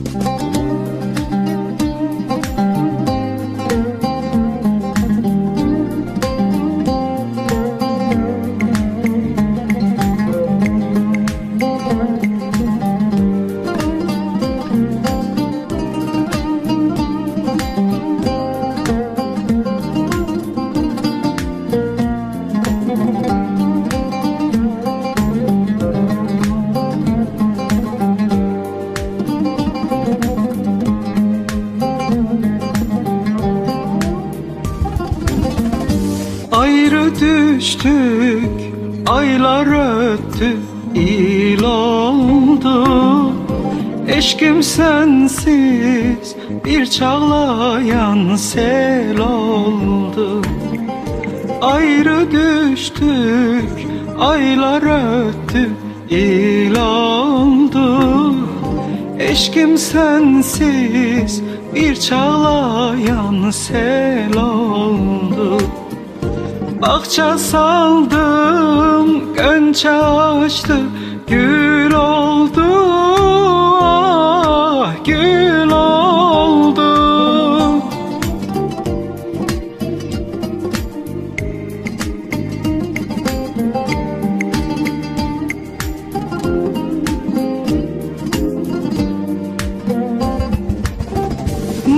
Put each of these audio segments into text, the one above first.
Ayrı düştük, aylar öttü, il oldu. Eşkim sensiz bir çağlayan sel oldu. Ayrı düştük, aylar öttü, il oldu. Eşkim sensiz bir çağlayan sel oldu Bahçe saldım, gönçe açtı, gül oldu, ah gül oldu.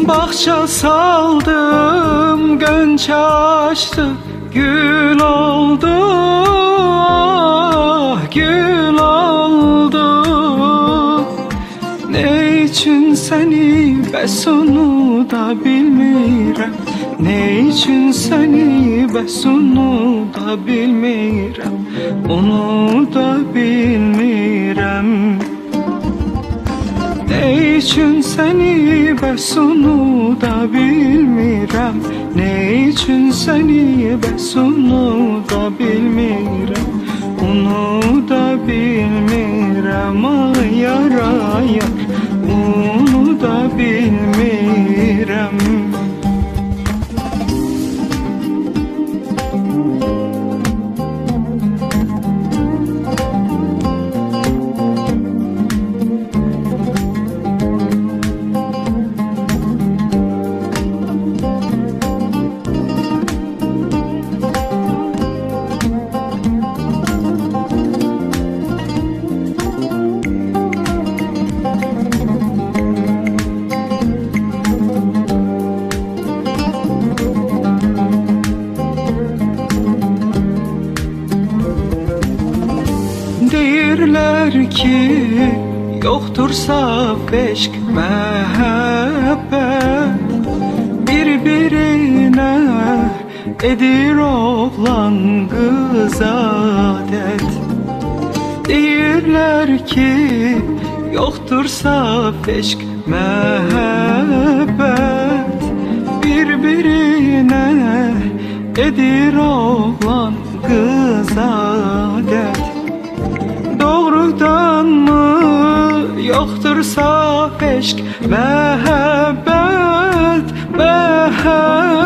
Bahçe saldım, gönçe açtı, gül oldu, ah gül oldu. Ne için seni bəs onu da bilmirəm Ne için seni bəs onu da bilmirəm Onu da bilmirəm için seni bəs onu da bilmirəm Ne için seni bəs onu da bilmirəm Onu da bilmirəm ay yar ay yar Deyirlər ki, yoktur saf eşk, məhəbbət Bir-birinə edir oğlan qız adət Deyirlər ki, yoktur saf eşk, məhəbbət Bir-birinə edir oğlan qız adət yoktur saf eşk Mehabbet, mehabbet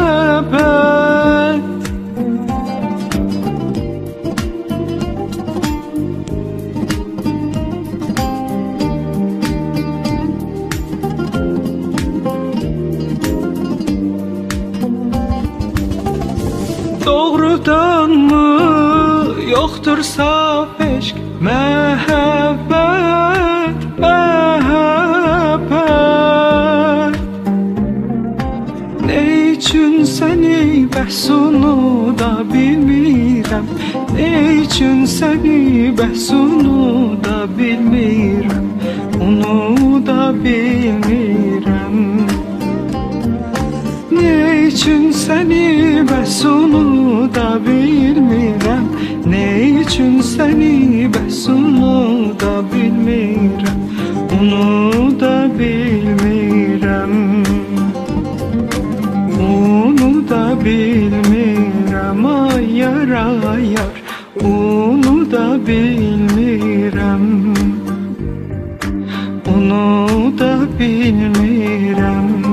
Doğrudan mı yoktur saf eşk Mehabbet, onu da bilmirəm Ne için seni bəs onu da bilmirəm Onu da bilmirəm Ne için seni bəs onu da bilmirəm Ne için seni Onu da bilmirəm ay yar ay yar Onu da bilmirəm Onu da bilmirəm